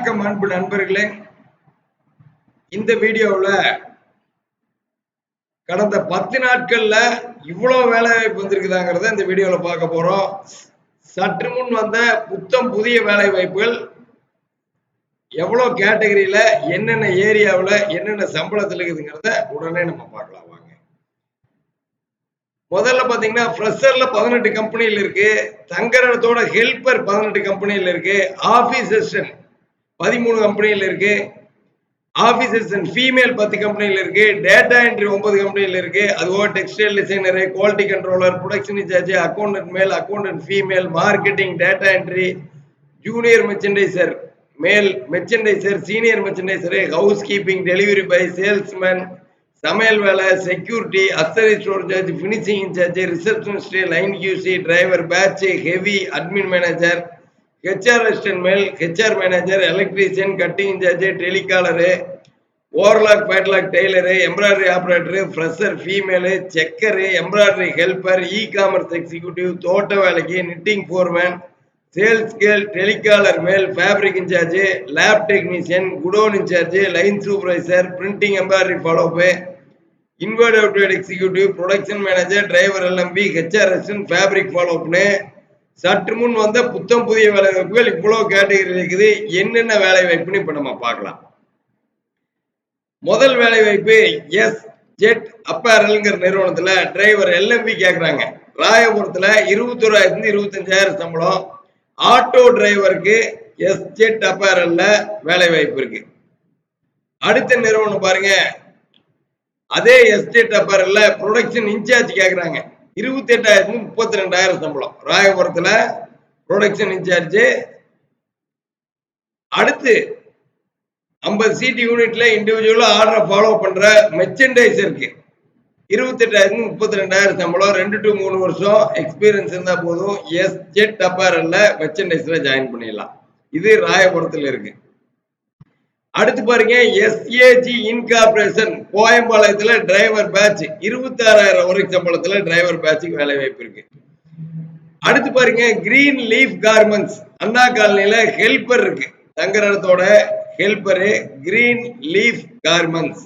வணக்கம் அன்பு நண்பர்களே. இந்த வீடியோவில் கடந்த பத்து நாட்கள்ல இவ்வளவு வேலை வாய்ப்பு வந்திருக்குதாங்கிறத இந்த வீடியோவில் பார்க்க போகிறோம் சற்று முன் வந்த புத்தம் புதிய வேலை வாய்ப்புகள். எவ்வளோ கேட்டகரியில் என்னென்ன ஏரியாவில் என்னென்ன சம்பளத்தில் இருக்குதுங்கிறத உடனே நம்ம பார்க்கலாம் வாங்க. முதல்ல பாத்தீங்கன்னா ஃப்ரெஷரில் பதினெட்டு கம்பெனியில் இருக்கு. தங்கரத்தோட ஹெல்பர் பதினெட்டு கம்பெனியில் இருக்கு. ஆபீஸ் அசிஸ்டன்ட் பதிமூணு கம்பெனியில் இருக்கு. ஆபீஸ் அண்ட் ஃபீமேல் பத்து கம்பெனியில் இருக்கு. டேட்டா என்ட்ரி ஒன்பது கம்பெனியில் இருக்கு. அதுவோ textile designer quality controller production incharge accountant male accountant female marketing data entry junior merchandiser male merchandiser senior merchandiser house keeping delivery boy salesman சமையல் வேலை security Athari store charge finishing incharge receptionist line QC driver batch heavy admin manager HR assistant male HR manager electrician cutting incharge telecaller overlock padlock tailor embroidery operator fresher female checker embroidery helper e commerce executive தோட்ட வேலைக்கு knitting foreman sales Khel telecaller male fabric incharge lab technician godown incharge line supervisor printing embroidery follow up inward outward executive production manager driver LMP HR assistant fabric ஃபாலோப்னு சற்று முன் வந்த புத்தம் புதிய வேலை வாய்ப்புகள் இவ்வளவு கேட்டகரி இருக்குது. என்னென்ன வேலை வாய்ப்புன்னு இப்ப நம்ம பார்க்கலாம். முதல் வேலை வாய்ப்பு எஸ் ஜெட் அப்பேரல்ங்கிற நிறுவனத்துல டிரைவர் எல்எம்பி கேக்குறாங்க. ராயபுரத்துல இருபத்தோராயிரத்தி இருபத்தஞ்சாயிரம் சம்பளம் ஆட்டோ டிரைவருக்கு எஸ் ஜெட் அப்பேரல்ல வேலை வாய்ப்பு இருக்கு. அடுத்த நிறுவனம் பாருங்க. அதே எஸ்டேட் அப்பேரல்ல ப்ரொடக்ஷன் இன்சார்ஜ் கேக்குறாங்க. இருபத்தி எட்டாயிரத்தி முப்பத்தி ரெண்டாயிரம் சம்பளம். ராயபுரத்துல ப்ரொடக்ஷன் இன்சார்ஜ் அடுத்து ஐம்பது சீட் யூனிட்ல இண்டிவிஜுவலா ஆர்டரை ஃபாலோ பண்ற மெர்ச்சன்டைசருக்கு இருபத்தி எட்டாயிரத்தி முப்பத்தி ரெண்டாயிரம் சம்பளம். ரெண்டு டு மூணு வருஷம் எக்ஸ்பீரியன்ஸ் இருந்தா போதும். எஸ் ஜெட் அப்பேரல்ல மெர்ச்சன்டைஸ்ல ஜாயின் பண்ணிடலாம். இது ராயபுரத்துல இருக்கு. அடுத்து பாருங்க எஸ்ஏஜி இன்கார்பரேஷன் கோயம்பாளையத்துல டிரைவர் பேட்ச் இருபத்தி ஆறாயிரம் வரைக்கும் சம்பளத்துல டிரைவர் பேட்சுக்கு வேலை வாய்ப்பு இருக்கு. அடுத்து பாருங்க கிரீன் லீஃப் கார்மெண்ட்ஸ் அண்ணா காலனில ஹெல்பர் இருக்கு. தங்கரத்தோட ஹெல்பரு கிரீன் லீஃப் கார்மெண்ட்ஸ்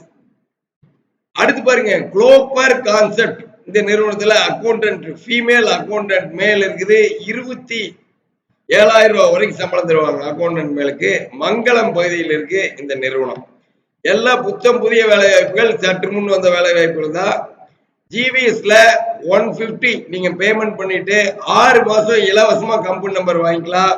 அடுத்து பாருங்க குளோபர் கான்செப்ட் இந்த நிறுவனத்துல அக்கௌண்டன்ட் ஃபீமேல் அக்கௌண்டன்ட் மேல் இருக்குது இருபத்தி ஏழாயிரம் ரூபாய் வரைக்கும் சம்பளம் தருவாங்க அக்கௌண்டன்ட் மேலுக்கு. மங்களம் பகுதியில் இருக்கு இந்த நிறுவனம். எல்லா புத்தம் புதிய வேலை வாய்ப்புகள் சற்று முன் வந்த வேலை வாய்ப்புகள் தான். ஜிவிஎஸ்ல ஒன் பிப்டி நீங்க பேமெண்ட் பண்ணிட்டு ஆறு மாசம் இலவசமா கம்பெனி நம்பர் வாங்கிக்கலாம்.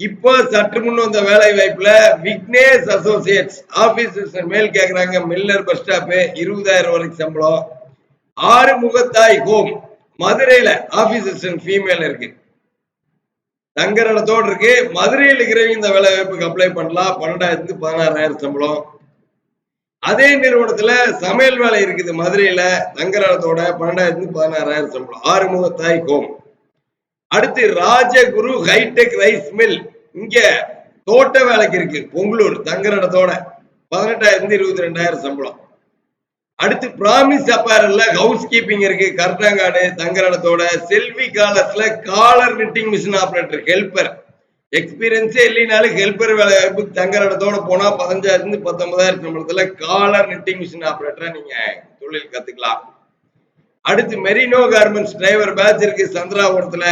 இப்போ சற்று முன் வந்த வேலை வாய்ப்புல விக்னேஷ் அசோசியேட்ஸ் ஆபீசர்ஸ் மேல் கேக்குறாங்க மில்லர் பஸ் ஸ்டாப் இருபதாயிரம் வரைக்கும் சம்பளம். ஆறு முகத்தாய் ஹோம் மதுரையில ஆபீஸ் ஃபீமேல் இருக்கு. தங்குற இடத்தோடு இருக்கு மதுரையில் இருக்கிறவங்க இந்த வேலை வாய்ப்புக்கு அப்ளை பண்ணலாம். பன்னெண்டாயிரத்து பதினாறாயிரம் சம்பளம். அதே நிறுவனத்துல சமையல் வேலை இருக்குது மதுரையில. தங்குற இடத்தோட பன்னெண்டாயிரத்து பதினாறாயிரம் சம்பளம். ஆறுமுக தாய் கோம் அடுத்து ராஜகுரு ஹைடெக் ரைஸ் மில். இங்க தோட்ட வேலைக்கு இருக்கு. பொங்கலூர் தங்குற இடத்தோட பதினெட்டாயிரத்து இருபத்தி ரெண்டாயிரம் சம்பளம். அடுத்து பிராமிஸ் அப்பேரல்ல ஹவுஸ் கீப்பிங் இருக்கு கர்நாங்காடு தங்குற இடத்தோட செல்வி காலத்துல caller knitting machine operator helper எக்ஸ்பீரியன்ஸே இல்லைனாலும் ஹெல்பர் வேலை வாய்ப்பு தங்குற இடத்தோட போனா பதினஞ்சாயிரம் இருந்து பத்தொன்பதாயிரம் சம்பளத்துல காலர் நிட்டிங் மிஷின் ஆப்ரேட்டரா நீங்க தொழில் கத்துக்கலாம். அடுத்து மெரினோ கார்மெண்ட்ஸ் டிரைவர் பேட்ச் இருக்கு சந்திராபுரத்துல.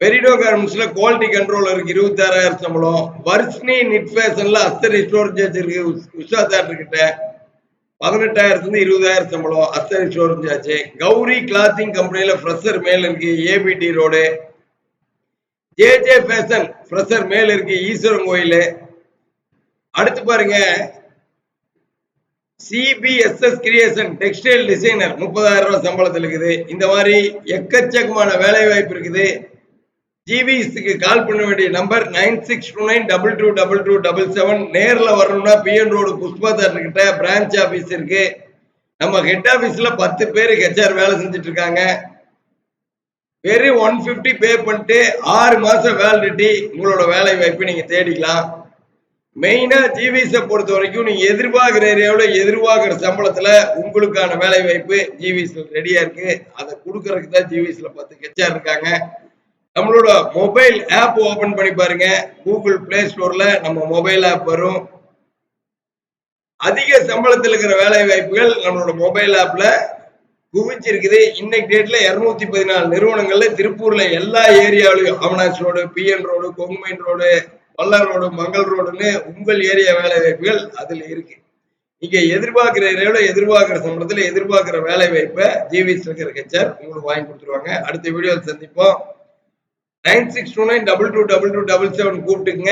மெரினோ கார்மெண்ட்ஸ்ல குவாலிட்டி கண்ட்ரோல் இருக்கு இருபத்தி ஆறாயிரம் சம்பளம். வர்ஷ்னி நிட் ஃபேஷன்ல அஸ்தரி ஸ்டோரேஜ் இருக்கு உஷா தேட்டர் கிட்ட. பதினெட்டாயிரத்துல இருந்து இருபதாயிரம் சம்பளம் அத்தனை ஷோரூம் ஆச்சு கௌரி கிளாத்திங் கம்பெனில ஃப்ரெஷர் மேல் இருக்கு ABT road J J fashion fresher male இருக்கு ஈஸ்வரன் கோயில். அடுத்து பாருங்க. சிபிஎஸ்எஸ் கிரியேஷன் டெக்ஸ்டைல் டிசைனர் முப்பதாயிரம் ரூபாய் சம்பளத்தில் இருக்குது. இந்த மாதிரி எக்கச்சக்கமான வேலை வாய்ப்பு இருக்குது. ஜிவிஎஸ்க்கு கால் பண்ண வேண்டிய number nine six two nine double two double two double seven நேரில் வரணும்னா பிஎன் ரோடு புஷ்பா கிட்ட பிரான்ச் ஆஃபீஸ் இருக்கு. நம்ம ஹெட் ஆஃபீஸில் பத்து பேர் ஹெச்ஆர் வேலை செஞ்சுட்டு இருக்காங்க வெறும் ஒன் ஃபிஃப்டி பே பண்ணிட்டு ஆறு மாதம் வேலிடிட்டி உங்களோட வேலை வாய்ப்பை நீங்கள் தேடிக்கலாம். மெயினாக ஜிவிஎஸை பொறுத்த வரைக்கும் நீங்கள் எதிர்பார்க்குற ஏரியாவில் எதிர்பார்க்குற சம்பளத்தில் உங்களுக்கான வேலை வாய்ப்பு ஜிவிஎஸ்ல ரெடியாக இருக்குது அதை கொடுக்கறதுக்கு தான் ஜிவிஎஸ்ல பத்து ஹெச்ஆர் இருக்காங்க. நம்மளோட மொபைல் ஆப் ஓபன் பண்ணி பாருங்க. கூகுள் பிளே ஸ்டோர்ல நம்ம மொபைல் ஆப் வரும். அதிக சம்பளத்தில் இருக்கிற வேலை வாய்ப்புகள் நம்மளோட மொபைல் ஆப்ல குவிச்சிருக்குது இன்னைக்கு டேட்ல இருநூத்தி பதினாலு நிறுவனங்கள்ல திருப்பூர்ல எல்லா ஏரியாவிலையும் அவனாஸ் road PN road Kongu main road வல்லார் ரோடு மங்கள் ரோடுன்னு உங்கள் ஏரியா வேலை வாய்ப்புகள் அதுல இருக்கு. நீங்க எதிர்பார்க்கிற ஏரியாவில எதிர்பார்க்கிற சம்பளத்துல எதிர்பார்க்கிற வேலை வாய்ப்பை ஜிவி ஸ்ட்ரக்கர் கச்சர் உங்களுக்கு வாங்கி கொடுத்துருவாங்க. அடுத்த வீடியோவில் சந்திப்போம். Nine six two nine double two double two double seven கூப்பிட்டுங்க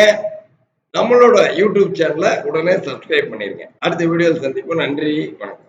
நம்மளோட யூடியூப் சேனலை உடனே சப்ஸ்கிரைப் பண்ணிருங்க. அடுத்த வீடியோவில் சந்திப்போம். நன்றி. வணக்கம்.